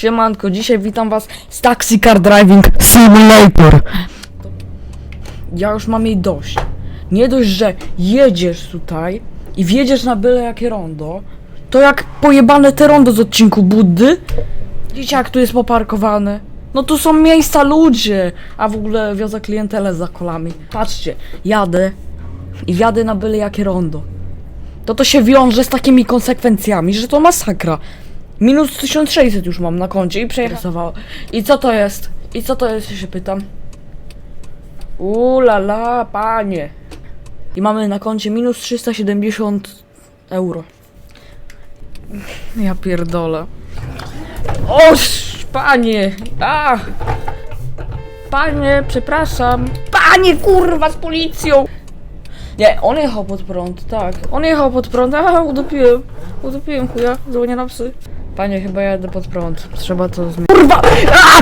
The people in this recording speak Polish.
Siemanko, dzisiaj witam was z Taxi Car Driving Simulator. Ja już mam jej dość. Nie dość, że jedziesz tutaj i wjedziesz na byle jakie rondo, to jak pojebane te rondo z odcinku Buddy. Widzicie jak tu jest poparkowane? No tu są miejsca ludzie, a w ogóle wiozę klientelę za kolami. Patrzcie, jadę i wjadę na byle jakie rondo. To to się wiąże z takimi konsekwencjami, że to masakra. Minus 1600 już mam na koncie i przejechałem. I co to jest? I co to jest, się pytam? Ula la, panie. I mamy na koncie minus 370 euro. Ja pierdolę. Oż, panie! A! Panie, przepraszam. Panie, kurwa, z policją! Nie, on jechał pod prąd, tak. On jechał pod prąd, a udupiłem. Udupiłem chuja, dzwonię na psy. Panie, chyba jadę pod prąd. Trzeba to zmienić. Kurwa! A!